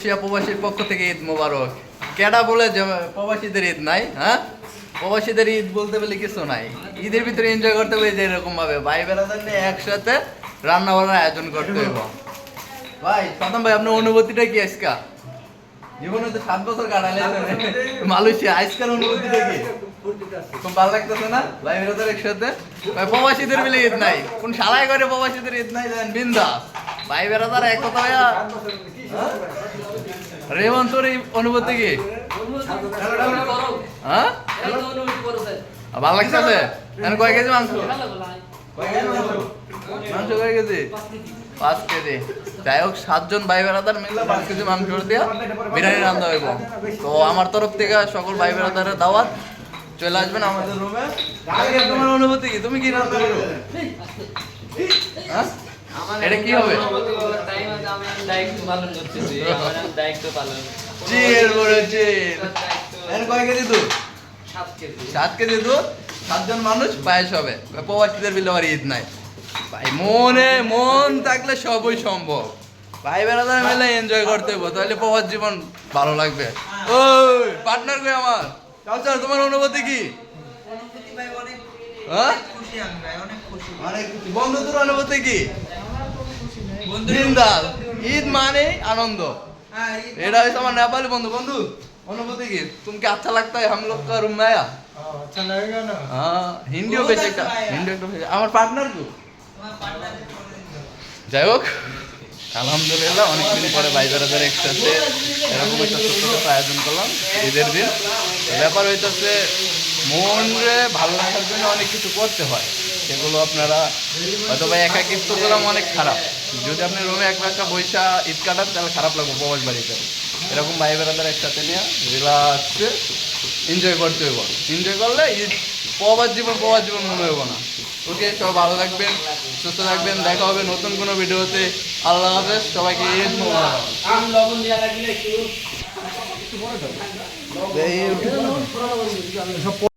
প্রবাসীর পক্ষ থেকে ঈদ মোবারক। কেডা বলে প্রবাসীদের ঈদ নাই হ্যাঁ? প্রবাসীদের ঈদ বলতে বলে কিছু নাই। ঈদের ভিতরে এনজয় করতে হবে যে এরকম ভাবে ভাই বেড়াদের নিয়ে একসাথে রান্না বান্নার আয়োজন করতে হইব। ভাই, প্রথম ভাই, আপনার অনুভূতিটা কি আজকা? জীবনে তো সাত বছর কাটালে মালয়েশিয়া আজকাল অনুভূতিটা কি? খুব ভালো লাগতেছে না? ভাই বেড়াদের একসাথে? ভাই, প্রবাসীদের মিলে ঈদ নাই। কোন সারাই করে প্রবাসীদের ঈদ নাই বিন্দাস। ভাই বেড়াদার এক কথা ভাইয়া? রেমন তোর এই অনুভূতি কি? হ্যাঁ? ভালো লাগতেছে মাংস কয় কেজি মাংস? মাংস কয় কেজি? পাঁচ কেজি। যাই হোক সাতজন ভাই বেড়াদার মিলে পাঁচ কেজি মাংস দিয়া বিরিয়ানি রান্না হইব। তো আমার তরফ থেকে সকল ভাই বেড়াদারের দাওয়াত। চলে আসবেন আমাদের রুমে তোমার অনুভূতি কি? তুমি কি রান্না করো? হ্যাঁ? এটা কি হবে? চিল বড় চিল এর কয় কেজি দুধ? সাত কেজি। দুধ? সাতজন মানুষ? পায়েস হবে। প্রবাসীদের ঈদ নাই। ভাই মনে মন থাকলে সবই সম্ভব। ভাই বেড়াদার মিলে এনজয় করতে হইব তাহলে প্রবাস জীবন ভালো লাগবে। ওই পার্টনার কই আমার। কাউসার তোমার অনুভূতি কি? হ্যাঁ? অনেক খুশি। বন্ধুদের অনুভূতি কি? ঈদ মানে আনন্দ। এটা হয়েছে আমার নেপালি বন্ধু। বন্ধু অনুভূতি কি? তুমি আচ্ছা হাম লোক মায়া হিন্দিও একটা আমার পার্টনার যাই হোক আলহামদুলিল্লাহ অনেকদিন পরে বাইজার হাজার একসাথে এরকম একটা আয়োজন করলাম ঈদের দিন। ব্যাপার হইতেছে মনরে ভালো লাগার জন্য অনেক কিছু করতে হয়। সেগুলো আপনারা হয়তো বা একাকিত্ব করলাম অনেক খারাপ। যদি আপনি রুমে এক একটা বৈশা ঈদ কাটান তাহলে খারাপ লাগবে প্রবাস বাড়িতে। এরকম ভাই বেড়াদের একসাথে নিয়ে রিল্যাক্সে এনজয় করতে হইব। এনজয় করলে ঈদ প্রবাস জীবন প্রবাস জীবন মনে হইব না। ওকে সবাই ভালো থাকবেন সুস্থ থাকবেন দেখা হবে নতুন কোনো ভিডিওতে। আল্লাহ হাফেজ সবাইকে ঈদ মোবারক। না।